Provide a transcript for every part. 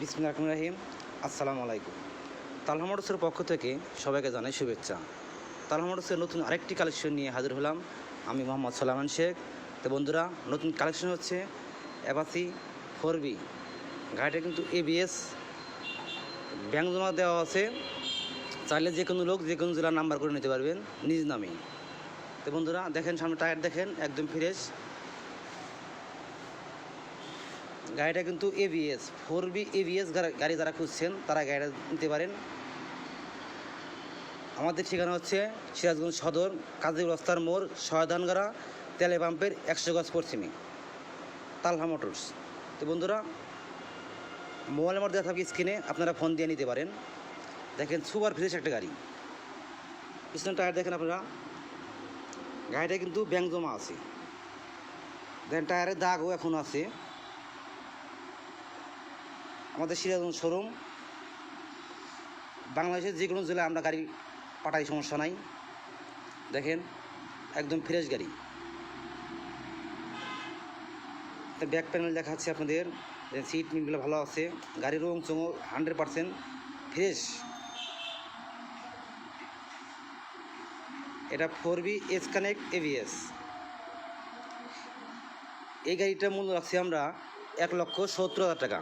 বিসমিল্লাহ রহমান রাহিম। আসসালামু আলাইকুম। তালহা মোটরসের পক্ষ থেকে সবাইকে জানাই শুভেচ্ছা। তালহা মোটরসের নতুন আরেকটি কালেকশন নিয়ে হাজির হলাম আমি মোহাম্মদ সালামান শেখ। তো বন্ধুরা, নতুন কালেকশন হচ্ছে অ্যাপাসি ফোর বি। গাড়িটা কিন্তু এবিএস ব্যাংক জমা দেওয়া আছে। চাইলে যে কোনো লোক, যে কোনো জেলার নাম্বার করে নিতে পারবেন, নিজ নামে। তো বন্ধুরা, দেখেন সামনে টায়ার দেখেন, একদম ফ্রেশ। গাড়িটা কিন্তু এবিএস ফোর বি এবিএস গাড়ি যারা খুঁজছেন, তারা গাড়িটা নিতে পারেন। আমাদের ঠিকানা হচ্ছে সিরাজগঞ্জ সদর, কাজী রাস্তার মোড় শয়দানগাড়া তেলে পাম্পের একশো গজ পশ্চিমে, তালহা মোটরস। তো বন্ধুরা, মোবাইল নাম্বার দেওয়া থাকি স্ক্রিনে, আপনারা ফোন দিয়ে নিতে পারেন। দেখেন সুপার ফ্রেশ একটা গাড়ি। পিছনে টায়ার দেখেন আপনারা। গাড়িটা কিন্তু ব্যাংক জমা আছে। দেখেন টায়ারের দাগও এখন আছে। আমাদের সিরাজগঞ্জ শোরুম। বাংলাদেশের যে কোনো জেলায় আমরা গাড়ি পাঠাই, সমস্যা নাই। দেখেন, একদম ফ্রেশ গাড়ি। ব্যাক প্যানেল দেখাচ্ছি আপনাদের। সিট মিটগুলো ভালো আছে। গাড়ির রং চঙ হান্ড্রেড পারসেন্ট ফ্রেশ। এটা four B S connect ABS এই গাড়িটার মূল্য রাখছি আমরা এক লক্ষ সত্তর হাজার টাকা।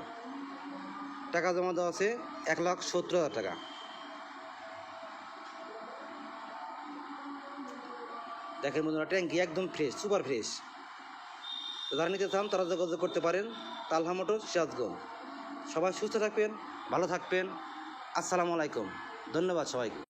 টাকা জমা দেওয়া আছে এক লাখ সত্তর হাজার টাকা। দেখেন বন্ধুরা, ট্যাঙ্কি একদম ফ্রেশ সুপার ফ্রেশ যারা নিতে চান, তারা যোগাযোগ করতে পারেন। তালহা মোটর সিরাজগঞ্জ। সবাই সুস্থ থাকবেন, ভালো থাকবেন। আসসালামু আলাইকুম। ধন্যবাদ সবাইকে।